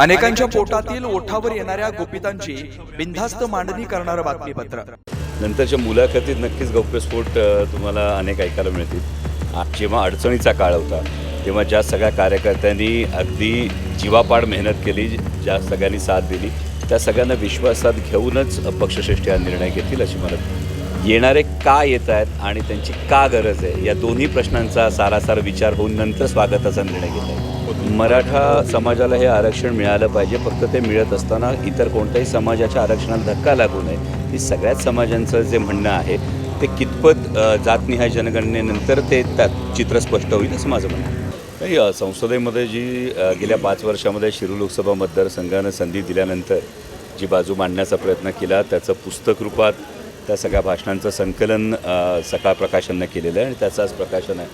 अनेकांच्या पोटातील ओठावर येणाऱ्या गोपितांची बिनधास्त मांडणी करणारं बातमीपत्र. नंतरच्या मुलाखतीत नक्कीच गौप्यस्फोट तुम्हाला अनेक ऐकायला मिळतील. जेव्हा अडचणीचा काळ होता तेव्हा ज्या सगळ्या कार्यकर्त्यांनी अगदी जीवापाड मेहनत केली ज्या सगळ्यांनी साथ दिली त्या सगळ्यांना विश्वासात घेऊनच पक्षश्रेष्ठी हा निर्णय घेतील अशी मला येणारे का येत आहेत आणि त्यांची का गरज आहे या दोन्ही प्रश्नांचा सारासार विचार होऊन नंतर स्वागताचा निर्णय घेत आहे मराठा समाजाला हे आरक्षण मिळालं पाहिजे. फक्त ते मिळत असताना इतर कोणत्याही समाजाच्या आरक्षणाला धक्का लागू नये. ही सगळ्याच समाजांचं जे म्हणणं आहे ते कितपत जातनिहाय जनगणनेनंतर ते त्यात चित्र स्पष्ट होईल असं माझं म्हणणं. नाही संसदेमध्ये जी गेल्या पाच वर्षामध्ये शिरू लोकसभा मतदारसंघानं संधी दिल्यानंतर जी बाजू मांडण्याचा प्रयत्न केला त्याचं पुस्तक रूपात त्या सगळ्या भाषणांचं संकलन सकाळ प्रकाशननं केलेलं आहे आणि त्याचं आज प्रकाशन आहे.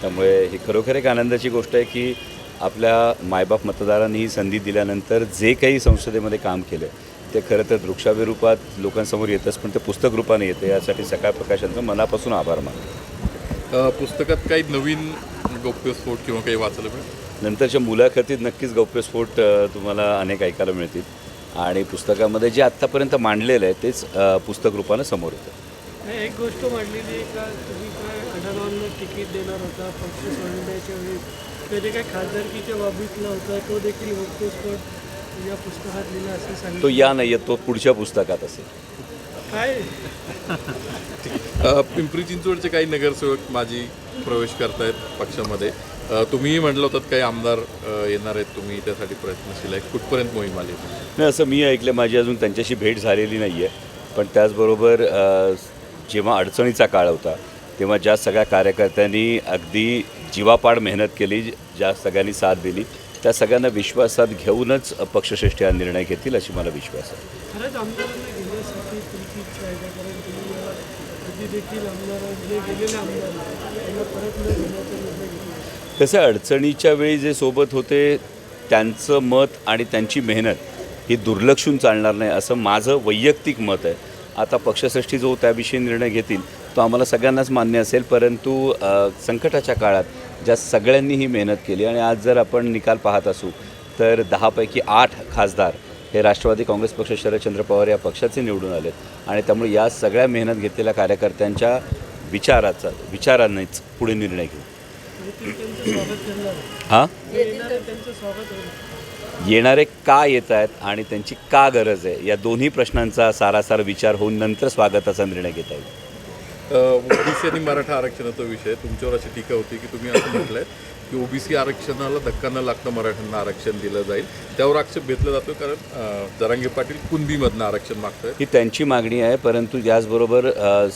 त्यामुळे ही खरोखर एक आनंदाची गोष्ट आहे की आपल्या मायबाप मतदारांनी ही संधी दिल्यानंतर जे काही संसदेमध्ये काम केलं ते खरं तर दृक्षाव्य रूपात लोकांसमोर येतच पण ते पुस्तक रूपाने येते यासाठी सकाळ प्रकाशनचं मनापासून आभार मानतो. अ, पुस्तकात काही नवीन गौप्यस्फोट किंवा काही वाचायला मिळेल नंतरच्या मुलाखतीत नक्कीच गौप्यस्फोट तुम्हाला अनेक ऐकायला मिळतील. आणि पुस्तकामध्ये जे आत्तापर्यंत मांडलेलं आहे तेच पुस्तक रूपानं समोर येतं. एक गोष्ट मांडलेली आहे का तुम्ही अडलॉनला तिकीट देणार होता. पक्ष सोडण्याच्या वेळी तर ते काय खासदारकीच्या बाबतीतला होता तो देखील वक्तस्फोट या पुस्तकात लिहिला असं तो सांगितलं या नाही तो पुढच्या पुस्तकात असेल. काय? अ, पिंपरी चिंचवडचे काही नगरसेवक माझी प्रवेश करतायत पक्षामध्ये. अ, तुम्हीही म्हटलं होतात काही आमदार अ, येणार आहेत तुम्ही त्यासाठी प्रयत्नशील आहे. कुठपर्यंत मोहीम आली? नाही असं मी ऐकलं माझी अजून त्यांच्याशी भेट झालेली नाही आहे पण त्याचबरोबर अ, जेव्हा अडचणीचा काळ होता तेव्हा ज्या सगळ्या कार्यकर्त्यांनी अगदी जीवापाड मेहनत केली ज्या सगळ्यांनी साथ दिली त्या सगळ्यांना विश्वासात घेऊनच पक्षश्रेष्ठी हा निर्णय घेतील अशी मला विश्वास आहे. आहे, अडचणीच्या वेळी जे सोबत होते त्यांचं मत आणि त्यांची मेहनत ही दुर्लक्षून चालणार नाही असं माझं वैयक्तिक मत आहे. आता पक्षश्रेष्ठी जो त्याविषयी निर्णय घेतील तो आम्हाला सगळ्यांनाच मान्य असेल परंतु संकटाच्या काळात ज्या सगळ्यांनी ही मेहनत केली आणि आज जर आपण निकाल पाहत असू तर दहापैकी आठ खासदार हे राष्ट्रवादी काँग्रेस पक्ष शरदचंद्र पवार या पक्षाचे निवडून आलेत. आणि त्यामुळे या सगळ्या मेहनत घेतलेल्या कार्यकर्त्यांच्या विचाराचा विचारानेच पुढे निर्णय घेऊ. हां? येणारे का येत आहेत आणि त्यांची का गरज आहे या दोन्ही प्रश्नांचा सारासार विचार होऊन नंतर स्वागताचा निर्णय घेता येईल. ओबीसी आणि मराठा आरक्षणाचा विषय तुमच्यावर अशी टीका होती की तुम्ही असं म्हटलंय. की ओबीसी आरक्षणाला धक्का न लागता मराठ्यांना आरक्षण दिलं जाईल. त्यावर आक्षेप घेतला जातो कारण जरांगे पाटील कुणबीमधनं आरक्षण मागतं ही त्यांची मागणी आहे परंतु याचबरोबर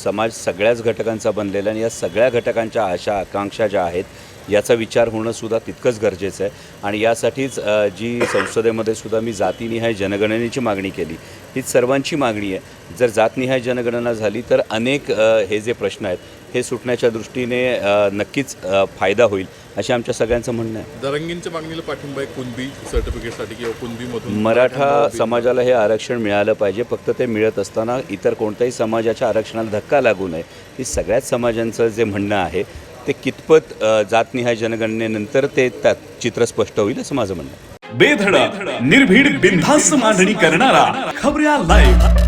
समाज सगळ्याच घटकांचा बनलेला आहे आणि या सगळ्या घटकांच्या आशा आकांक्षा ज्या आहेत याचा विचार होणं सुद्धा तितकंच गरजेचं आहे. आणि यासाठीच जी संसदेमध्ये सुद्धा मी जातीनिहाय जनगणनेची मागणी केली ही सर्वांची मागणी आहे. जर जातनिहाय जनगणना झाली तर अनेक हे जे प्रश्न आहेत हे सुटण्याच्या दृष्टीने नक्कीच फायदा होईल असे आमच्या सगळ्यांचं म्हणणं आहे. जरांगींच्या मागणीला पाठिंबा आहे कुणबी सर्टिफिकेटसाठी किंवा कुणबीमधून? मराठा समाजाला हे आरक्षण मिळालं पाहिजे फक्त ते मिळत असताना इतर कोणत्याही समाजाच्या आरक्षणाला धक्का लागू नये ही सगळ्याच समाजांचं जे म्हणणं आहे ते कितपत जातनिहाय जनगणनेनंतर ते त्यात चित्र स्पष्ट होईल असं माझं म्हणणं आहे. बेधडक निर्भीड बिनधास्त मांडणी करणारा खबऱ्या लाईव्ह